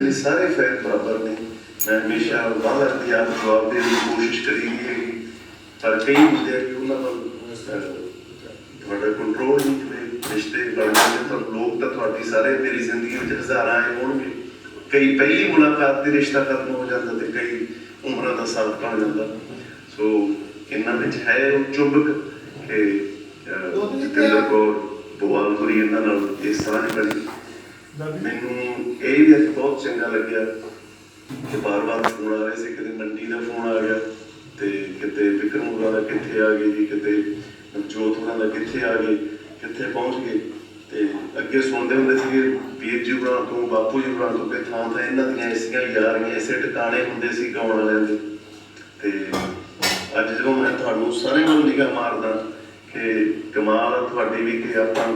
ਇਹ ਸਾਰੇ ਫੈਨ ਬਰਾਬਰ ਨੇ। ਮੈਂ ਹਮੇਸ਼ਾ ਵਾਲਾ ਦੀ ਆਪ ਜਵਾਬ ਦੇਣ ਦੀ ਕੋਸ਼ਿਸ਼ ਕਰੀ ਹੈ ਪਰ ਕਈ ਹੁੰਦੇ ਆ ਕਿ ਉਹਨਾਂ ਅਹ, ਤੁਹਾਡਾ ਕੰਟਰੋਲ ਨਹੀਂ ਜਿਵੇਂ ਰਿਸ਼ਤੇ ਬਣਦੇ ਤਾਂ ਲੋਕ ਤਾਂ ਤੁਹਾਡੀ ਸਾਰੇ ਮੇਰੀ ਜ਼ਿੰਦਗੀ ਵਿੱਚ ਹਜ਼ਾਰਾਂ ਆਏ ਹੋਣਗੇ। ਕਈ ਪਹਿਲੀ ਮੁਲਾਕਾਤ ਤੇ ਰਿਸ਼ਤਾ ਖਤਮ ਹੋ ਜਾਂਦਾ ਤੇ ਕਈ ਉਮਰਾਂ ਦਾ ਸਾਥ ਬਣ ਜਾਂਦਾ। ਸੋ ਇਹਨਾਂ ਵਿੱਚ ਹੈ ਉਹ ਚੁੰਬਕ ਕਿ ਅਹ, ਜਤਿੰਦਰ ਕੌਰ ਬਵਾਲਪੁਰੀ ਇਹਨਾਂ ਨਾਲ ਇਸ ਤਰ੍ਹਾਂ ਬਣੀ। ਮੈਨੂੰ ਇਹ ਵੀ ਅੱਜ ਬਹੁਤ ਚੰਗਾ ਲੱਗਿਆ ਕਿ ਬਾਰ-ਬਾਰ ਫੋਨ ਆ ਰਹੇ ਸੀ, ਕਿਤੇ ਮੰਡੀ ਦਾ ਫੋਨ ਆ ਗਿਆ ਤੇ ਕਿਤੇ ਵਿਕਰਮ ਹੋਰਾਂ ਦਾ ਕਿੱਥੇ ਆ ਗਏ ਜੀ, ਕਿਤੇ ਨਵਜੋਤ ਹੋਰਾਂ ਦਾ ਕਿੱਥੇ ਆ ਗਏ, ਕਿੱਥੇ ਪਹੁੰਚ ਗਏ ਤੇ ਅੱਗੇ ਸੁਣਦੇ ਹੁੰਦੇ ਸੀ ਵੀਰ ਜੀ ਹੋਰਾਂ ਤੋਂ, ਬਾਪੂ ਜੀ ਹੋਰਾਂ ਤੋਂ ਕਿ ਥਾਂ ਥਾਂ ਇਹਨਾਂ ਦੀਆਂ ਐਸੀਆਂ ਯਾਰੀਆਂ ਐਸੇ ਟਿਕਾਣੇ ਹੁੰਦੇ ਸੀ ਗਾਉਣ ਵਾਲਿਆਂ ਦੇ। ਤੇ ਅੱਜ ਜਦੋਂ ਮੈਂ ਤੁਹਾਨੂੰ ਸਾਰੇ ਨੂੰ ਨਿਗਾਹ ਮਾਰਦਾ ਕਿ ਕਮਾਲ ਆ ਤੁਹਾਡੀ ਵੀ ਕਿ ਆਪਾਂ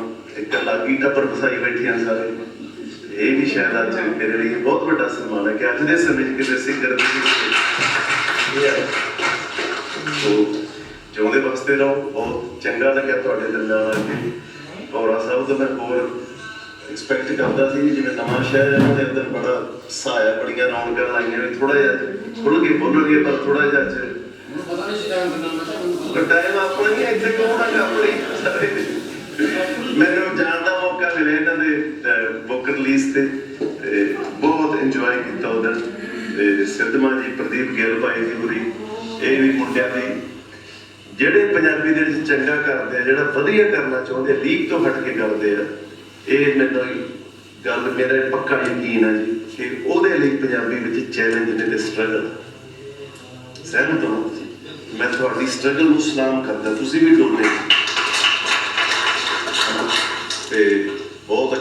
ਇੱਕ ਲਾਗੀ ਟੱਪਰ ਫਸਾਈ ਬੈਠੇ ਆ ਸਾਰੇ। ਇਹ ਵੀ ਸ਼ਾਇਦ ਅੱਜ ਮੇਰੇ ਲਈ ਬਹੁਤ ਵੱਡਾ ਸਨਮਾਨ ਹੈ ਕਿ ਅੱਜ ਦੇ ਸਮੇਂ 'ਚ ਕਿਸੇ ਸਿੰਗਰ ਦੀ ਸੋ ਜਿਉਂਦੇ ਵਸਦੇ ਰਹੋ ਬਹੁਤ ਚੰਗਾ ਲੱਗਿਆ ਤੁਹਾਡੇ ਦਰਮਿਆਨ ਆ ਕੇ। ਔਰਾ ਸਾਹਿਬ ਤੋਂ ਮੈਂ ਹੋਰ ਐਕਸਪੈਕਟ ਕਰਦਾ ਸੀ ਜਿਵੇਂ ਨਵਾਂ ਸ਼ਹਿਰ ਹੈ ਉਹਦੇ ਅੰਦਰ ਬੜਾ ਸਾਇਆ ਬੜੀਆਂ ਰੌਣਕਾਂ ਲਾਈਆਂ ਨੇ। ਥੋੜਾ ਜਿਹਾ ਖੁੱਲ ਕੇ ਬੋਲਣਗੇ ਪਰ ਥੋੜਾ ਜਿਹਾ ਅੱਜ। ਮੈਨੂੰ ਪਤਾ ਨਹੀਂ ਸੀ ਟਾਈਮ ਕਿੰਨਾ ਮੈਂ ਪਰ ਟਾਈਮ ਆਪਣਾ ਹੈ, ਇੱਥੇ ਕੌਣ ਆ ਆਪਣੀ ਸਾਰੇ। ਮੈਨੂੰ ਜਾਣ ਰਿਲੀਜ਼ ਤੇ ਤੇ ਬਹੁਤ ਇੰਜੋਏ ਕੀਤਾ ਉਹਦਾ। ਤੇ ਸਿੱਧਮਾ ਜੀ, ਪ੍ਰਦੀਪ ਗਿੱਲ ਭਾਈ ਜੀ ਹੋਰੀ, ਇਹ ਵੀ ਮੁੰਡਿਆਂ ਦੀ ਜਿਹੜੇ ਪੰਜਾਬੀ ਦੇ ਵਿੱਚ ਚੰਗਾ ਕਰਦੇ ਆ, ਜਿਹੜਾ ਵਧੀਆ ਕਰਨਾ ਚਾਹੁੰਦੇ ਲੀਕ ਤੋਂ ਹਟ ਕੇ ਕਰਦੇ ਆ, ਇਹ ਮੈਨੂੰ ਗੱਲ, ਮੇਰਾ ਪੱਕਾ ਯਕੀਨ ਹੈ ਜੀ, ਕਿ ਉਹਦੇ ਲਈ ਪੰਜਾਬੀ ਵਿੱਚ ਚੈਲੰਜ ਨੇ ਤੇ ਸਟਰਗਲ ਸਹਿਮਤ ਹੋ ਮੈਂ ਤੁਹਾਡੀ ਸਟਰਗਲ ਨੂੰ ਸਲਾਮ ਕਰਦਾ, ਤੁਸੀਂ ਵੀ ਡੋਲੇ। ਤੇ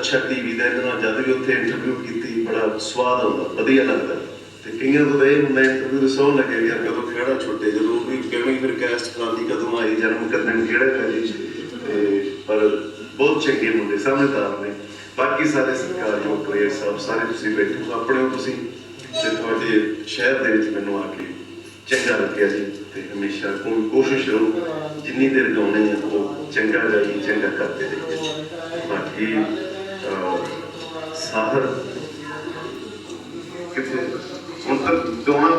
ਅੱਛਾ ਟੀਵੀ ਦਾ ਇਹਨਾਂ ਨਾਲ ਜਦ ਵੀ ਉੱਥੇ ਇੰਟਰਵਿਊ ਕੀਤੀ, ਬੜਾ ਸਵਾਦ ਆਉਂਦਾ ਵਧੀਆ ਲੱਗਦਾ। ਤੇ ਕਈਆਂ ਨੂੰ ਇਹ ਹੁੰਦਾ ਇੰਟਰਵਿਊ ਦੇ ਲੱਗੇ ਵੀ ਯਾਰ ਕਦੋਂ ਖੇੜਾ ਛੁੱਟੇ, ਜਦੋਂ ਵੀ ਕਿਵੇਂ ਫਿਰ ਕੈਸਟ ਕਰਾਂਦੀ ਕਦੋਂ ਆਈ, ਜਨਮ ਕਰਨ ਕਿਹੜਾ ਹੈ ਤੇ ਪਰ ਬਹੁਤ ਚੰਗੇ ਮੁੰਡੇ, ਸਮਝਦਾਰ ਨੇ। ਬਾਕੀ ਸਾਰੇ ਸਰਕਾਰਯੋਗ ਪਲੇਅਰ ਸਾਹਿਬ ਸਾਰੇ ਤੁਸੀਂ ਬੈਠੇ ਹੋ ਆਪਣੇ ਹੋ ਤੁਸੀਂ ਤੇ ਤੁਹਾਡੇ ਸ਼ਹਿਰ ਦੇ ਵਿੱਚ ਮੈਨੂੰ ਆ ਕੇ ਚੰਗਾ ਲੱਗਿਆ ਜੀ, ਤੇ ਹਮੇਸ਼ਾ ਕੋਈ ਕੋਸ਼ਿਸ਼ ਕਰੋ ਜਿੰਨੀ ਦੇਰ ਗਾਉਣੇ ਆ, ਉਹ ਚੰਗਾ ਗਾਈ ਚੰਗਾ ਕਰਦੇ ਰਹੀਏ ਬਾਕੀ ਅਹ, ਸਾਹਰ ਕਿਤੇ ਹੁਣ ਤੱਕ ਗਾਉਣਾ